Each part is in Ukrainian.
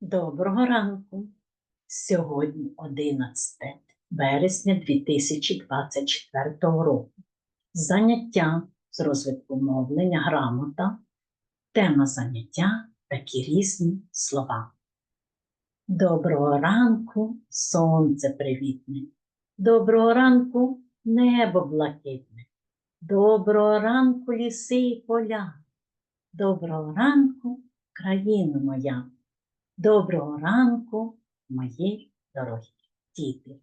Доброго ранку. Сьогодні 11 вересня 2024 року. Заняття з розвитку мовлення, грамота. Тема заняття такі різні слова. Доброго ранку, сонце привітне. Доброго ранку, небо блакитне. Доброго ранку, ліси і поля. Доброго ранку, країна моя. Доброго ранку, мої дорогі діти.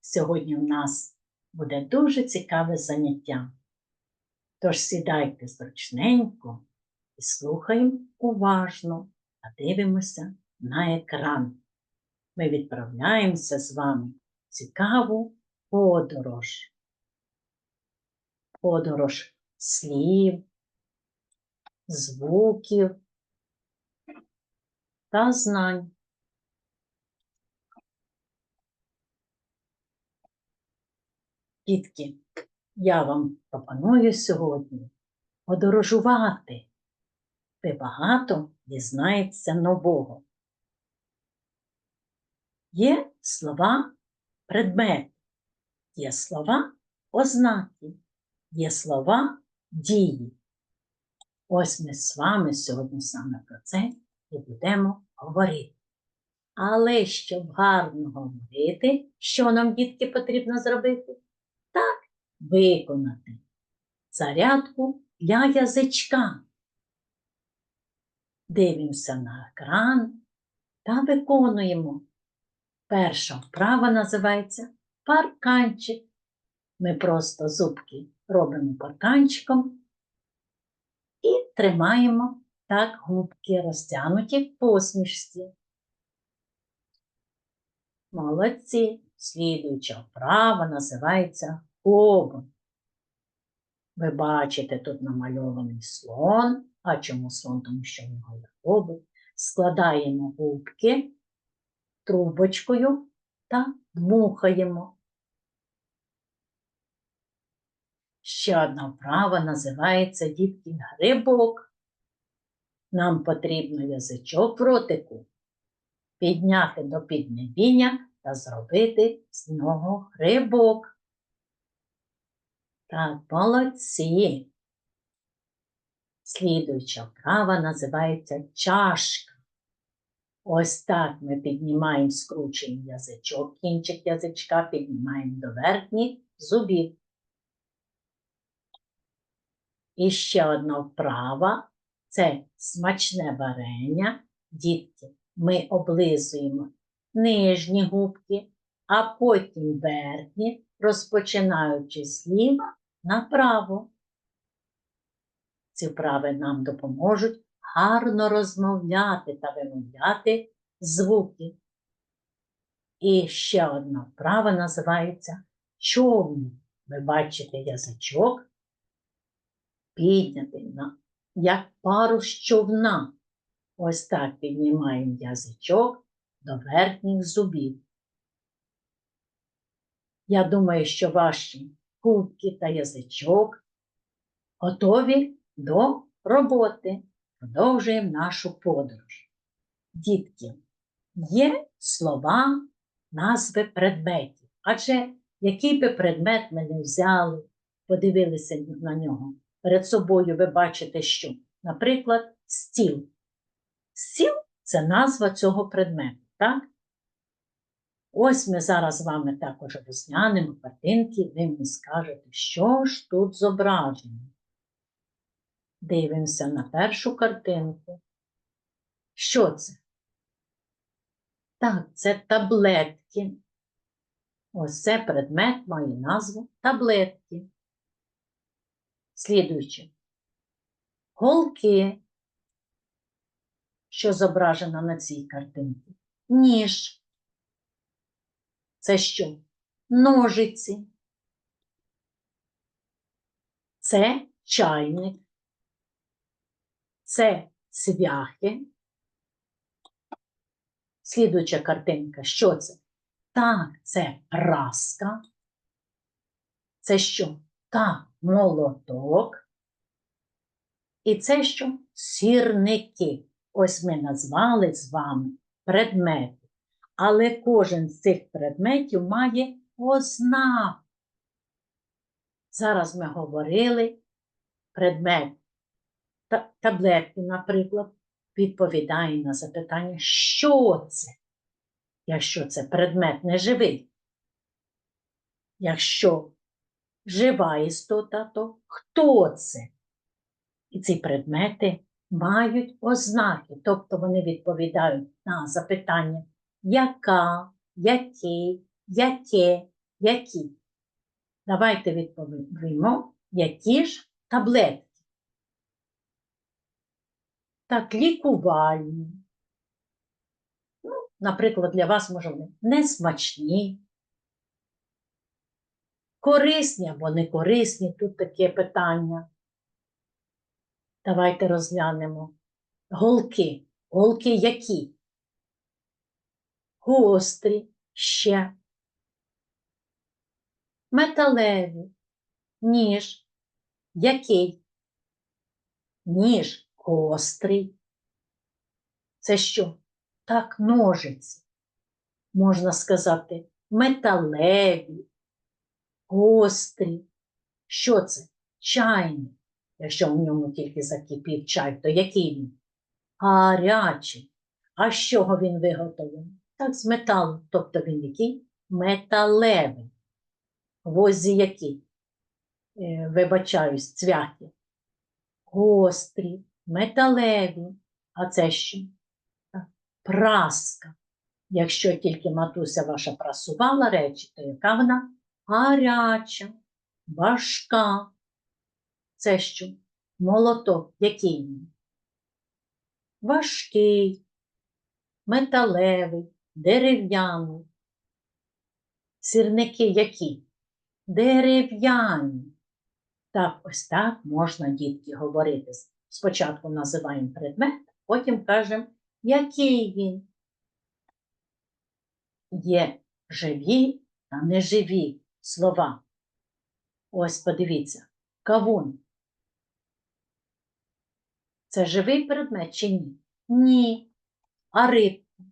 Сьогодні у нас буде дуже цікаве заняття. Тож сідайте зручненько і слухаємо уважно, а дивимося на екран. Ми відправляємося з вами в цікаву подорож. Подорож слів, звуків та знань. Дітки, я вам пропоную сьогодні подорожувати. Ви багато дізнаєтеся нового. Є слова предмет, є слова ознаки, є слова дії. Ось ми з вами сьогодні саме про це і будемо говорити. Але щоб гарно говорити, що нам, дітки, потрібно зробити? Так, виконати зарядку для язичка. Дивимося на екран та виконуємо. Перша вправа називається парканчик. Ми просто зубки робимо парканчиком і тримаємо так губки розтягнуті в посмішці. Молодці. Слідуюча вправа називається кобон. Ви бачите, тут намальований слон. А чому слон? Тому що в нього є хобот. Складаємо губки трубочкою та дмухаємо. Ще одна вправа називається дітки грибок. Нам потрібно язичок ротику підняти до піднебіння та зробити з нього грибок. Так, молодці. Слідуюча вправа називається чашка. Ось так ми піднімаємо скручений язичок, кінчик язичка піднімаємо до верхніх зубів. І ще одна вправа це смачне варення. Дітки, ми облизуємо нижні губки, а потім верхні, розпочинаючи зліва направо. Ці вправи нам допоможуть гарно розмовляти та вимовляти звуки. І ще одна вправа називається човник. Ви бачите язичок піднятий на, як парус човна. Ось так піднімаємо язичок до верхніх зубів. Я думаю, що ваші губки та язичок готові до роботи. Продовжуємо нашу подорож. Дітки, є слова, назви предметів. Адже який би предмет ми не взяли, подивилися на нього. Перед собою ви бачите, що, наприклад, стіл. Стіл це назва цього предмету, так? Ось ми зараз з вами також розглянемо картинки, ви мені скажете, що ж тут зображено. Дивимося на першу картинку. Що це? Так, це таблетки. Ось це предмет має назву таблетки. Слідуючи. Голки, що зображено на цій картинці. Ніж. Це що? Ножиці. Це чайник. Це цвяхи. Слідуюча картинка. Що це? Так, це праска. Це що? Так, молоток. І це що? Сірники. Ось ми назвали з вами предмети, але кожен з цих предметів має ознаку. Зараз ми говорили предмет та- таблетки, наприклад, відповідає на запитання, що це, якщо це предмет неживий. Якщо жива істота, то хто це? І ці предмети мають ознаки, тобто вони відповідають на запитання, яка, який, яке, які. Давайте відповімо, які ж таблетки. Так, лікувальні. Ну, наприклад, для вас може вони несмачні, корисні або не корисні, тут таке питання. Давайте розглянемо. Голки. Голки які? Гострі ще. Металеві. Ніж. Який? Ніж гострий. Це що? Так, ножиці. Можна сказати, металеві, гострі. Що це? Чайник. Якщо в ньому тільки закипів чай, то який він? Гарячий. А з чого він виготовлений? Так, з металу. Тобто він який? Металевий. Гвозді які? Е, Вибачаюсь, цвяхи. Гострі, металеві. А це що? Праска. Якщо тільки матуся ваша прасувала речі, то яка вона? Гаряча, важка. Це що? Молоток. Який? Важкий, металевий, дерев'яний. Сірники які? Дерев'яні. Так, ось так можна, дітки, говорити. Спочатку називаємо предмет, потім кажемо, який він. Є живі та неживі слова. Ось подивіться, кавун. Це живий предмет чи ні? Ні. А рибка?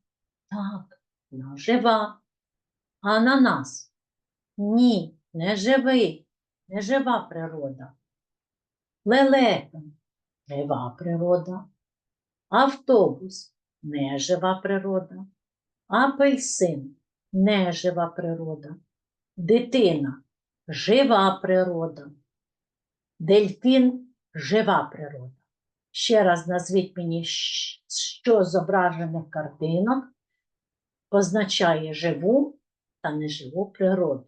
Так, вона жива. Ананас? Ні, не живий, не жива природа. Лелека жива природа. Автобус не жива природа. Апельсин не жива природа. Дитина жива природа. Дельфін жива природа. Ще раз назвіть мені, що зображених картинок позначає живу та неживу природу.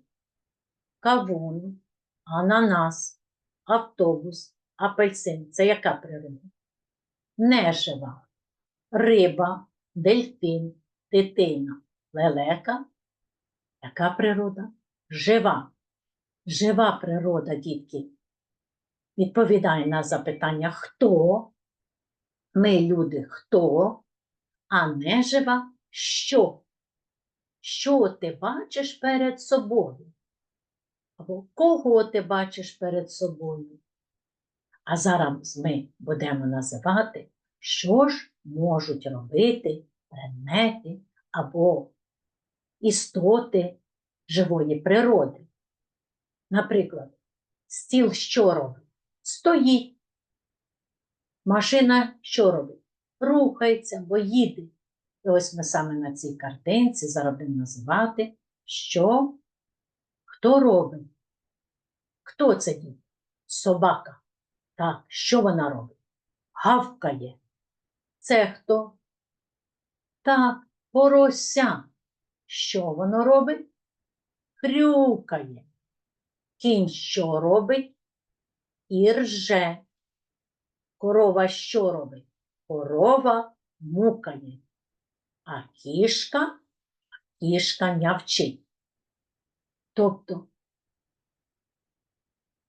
Кавун, ананас, автобус, апельсин це яка природа? Нежива. Риба, дельфін, дитина, лелека. Яка природа? Жива. Жива природа, дітки. Відповідає на запитання хто? Ми люди хто? А нежива що? Що ти бачиш перед собою? Або кого ти бачиш перед собою? А зараз ми будемо називати, що ж можуть робити предмети або істоти живої природи. Наприклад, стіл що робить? Стоїть. Машина що робить? Рухається, бо їде. І ось ми саме на цій картинці зараз будемо називати, що хто робить. Хто це дід? Собака. Так, що вона робить? Гавкає. Це хто? Так, порося. Що воно робить? Хрюкає. Кінь що робить? І рже. Корова що робить? Корова мукає. А кішка, кішка нявчить. Тобто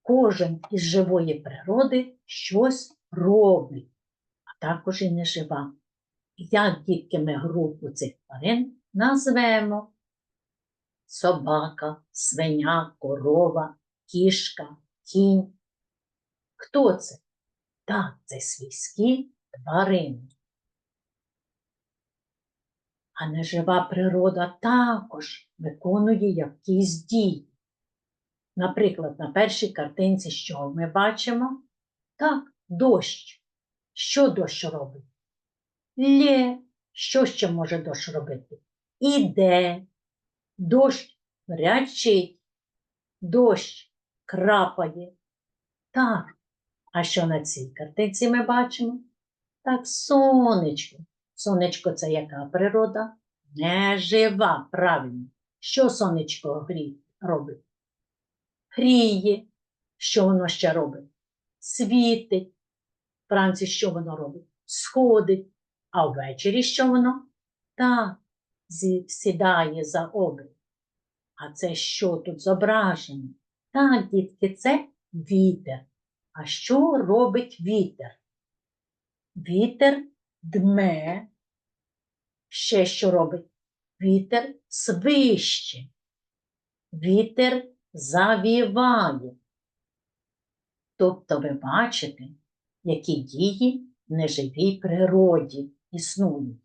кожен із живої природи щось робить, а також і нежива. Як дітки ми групу цих тварин назвемо собака, свиня, корова, кішка, кінь. Хто це? Так, це свійські тварини. А нежива природа також виконує якісь дії. Наприклад, на першій картинці, що ми бачимо? Так, дощ. Що дощ робить? Лє. Що ще може дощ робити? Іде. Дощ рячить. Дощ крапає. Так. А що на цій картинці ми бачимо? Так, сонечко. Сонечко це яка природа? Нежива, правильно. Що сонечко робить? Гріє. Що воно ще робить? Світить. Вранці що воно робить? Сходить. А ввечері що воно? Так, сідає за обрій. А це що тут зображено? Так, дітки, це вітер. А що робить вітер? Вітер дме. Ще що робить? Вітер свище. Вітер завіває. Тобто ви бачите, які дії в неживій природі існують.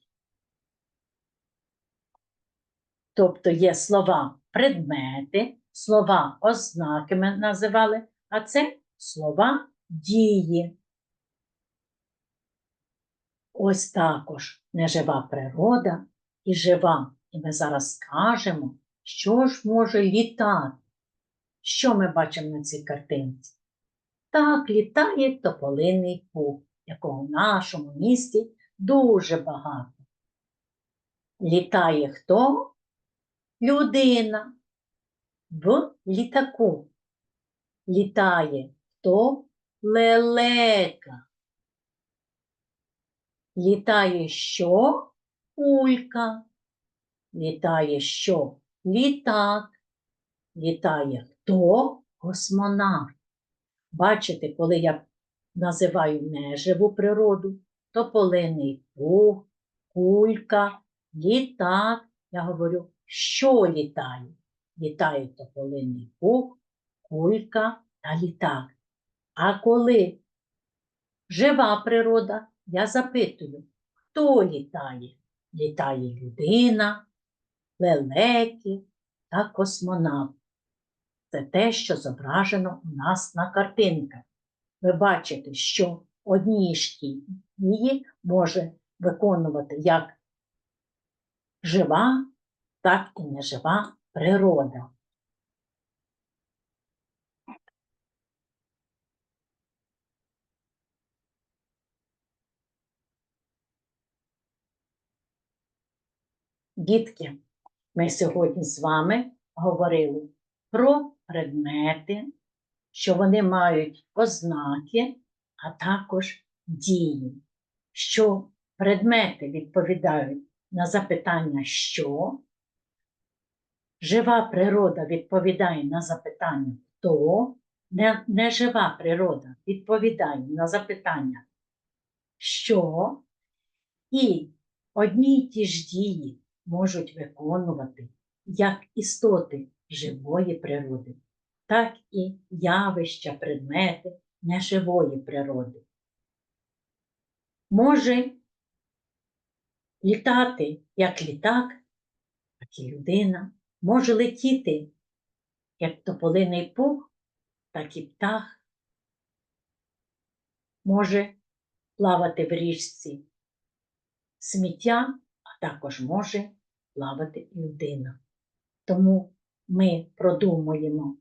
Тобто є слова предмети, слова ознаки ми називали, а це слова дії. Ось також нежива природа і жива. І ми зараз скажемо, що ж може літати. Що ми бачимо на цій картинці? Так, літає тополиний пух, якого в нашому місті дуже багато. Літає хто? Людина в літаку. Літає хто? Лелека. Літає що? Кулька. Літає що? Літак. Літає хто? Космонавт. Бачите, коли я називаю неживу природу, то полиний пух, кулька, літак. Я говорю, що літає? Літає тополиний пух, кулька та літак. А коли жива природа, я запитую, хто літає? Літає людина, лелеки та космонавт. Це те, що зображено у нас на картинках. Ви бачите, що одні ж може виконувати як жива, так і нежива природа. Дітки, ми сьогодні з вами говорили про предмети, що вони мають ознаки, а також дії, що предмети відповідають на запитання що, жива природа відповідає на запитання. Хто, не- нежива природа відповідає на запитання. Що, і одні й ті ж дії можуть виконувати як істоти живої природи, так і явища, предмети неживої природи. Може літати як літак, так і людина, може летіти як тополиний пух, так і птах, може плавати в річці сміття, а також може плавати людина. Тому ми продумуємо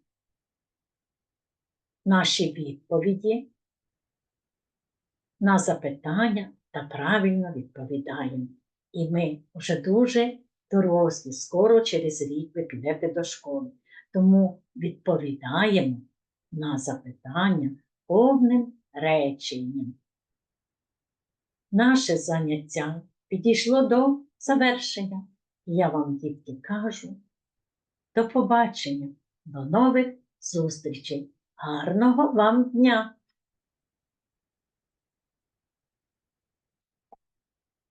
наші відповіді на запитання та правильно відповідаємо. І ми вже дуже дорослі, скоро через рік ви підете до школи. Тому відповідаємо на запитання повним реченням. Наше заняття підійшло до завершення. Я вам, дітки, кажу, до побачення, до нових зустрічей. Гарного вам дня!